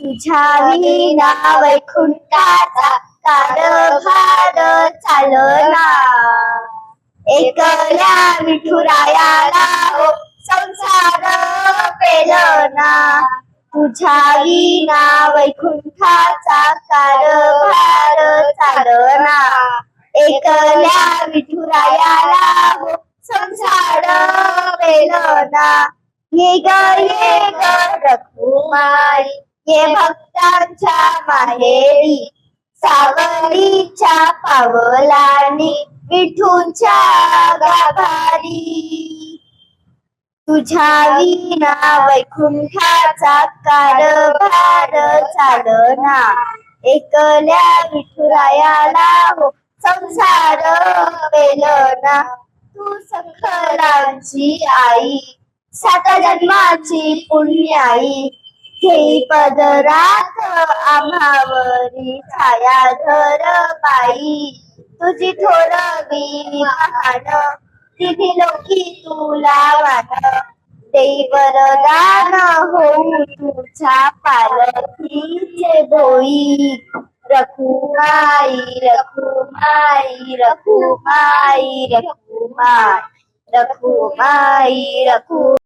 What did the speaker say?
तुझ्या विना वैकुंठाचा कारभार चालना. एकल्या विठुरायाला हो संसार पेलना. तुझ्या विना वैकुंठाचा कारभार चालना. एकल्या विठुरायाला हो संसार पेलना. ये ग ये ग रखुमाई हे भक्तांच्या माहेरी सावलीच्या पावलानी विठूच्या गाभारी. तुझ्या विना वैकुंठाचा कारभार चालना एकल्या विठुरायाला हो संसार वेलना. तू सखरांची आई सात जन्माची पुण्याई घेई पदरात आम्हावरी छाया धर बाई. तुझी थोरवी महान तिथे लोकी तुला वान देई वरदान होऊ तुझ्या पालखीचे भोई. रखुमाई रखुमाई रखुमाई रखुमाई रखुमाई रखु